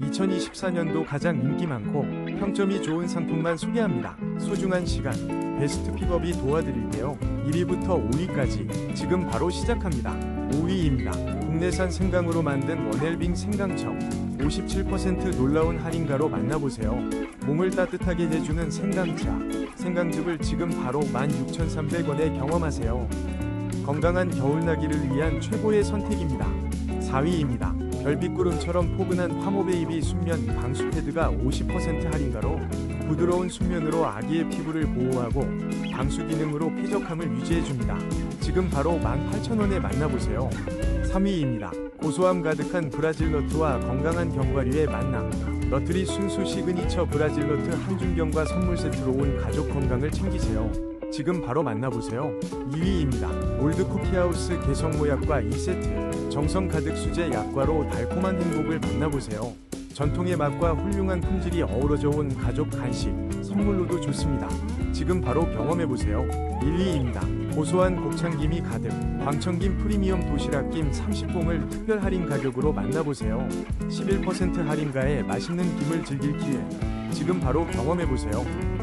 2024년도 가장 인기 많고 평점이 좋은 상품만 소개합니다. 소중한 시간, 베스트 픽업이 도와드릴게요. 1위부터 5위까지 지금 바로 시작합니다. 5위입니다. 국내산 생강으로 만든 원헬빙 생강청 57% 놀라운 할인가로 만나보세요. 몸을 따뜻하게 해주는 생강차, 생강즙을 지금 바로 16,300원에 경험하세요. 건강한 겨울나기를 위한 최고의 선택입니다. 4위입니다. 별빛구름처럼 포근한 화모베이비 순면 방수 패드가 50% 할인가로 부드러운 순면으로 아기의 피부를 보호하고 방수 기능으로 쾌적함을 유지해줍니다. 지금 바로 18,000원에 만나보세요. 3위입니다. 고소함 가득한 브라질 너트와 건강한 견과류의 만남. 너트리 순수 시그니처 브라질 너트 한 준경과 선물 세트로 온 가족 건강을 챙기세요. 지금 바로 만나보세요. 2위입니다. 올드 쿠키하우스 개성 모약과 2세트. 정성 가득 수제 약과로 달콤한 행복을 만나보세요. 전통의 맛과 훌륭한 품질이 어우러져 온 가족 간식, 선물로도 좋습니다. 지금 바로 경험해보세요. 1위입니다. 고소한 곱창김이 가득, 광천김 프리미엄 도시락김 30봉을 특별 할인 가격으로 만나보세요. 11% 할인가에 맛있는 김을 즐길 기회. 지금 바로 경험해보세요.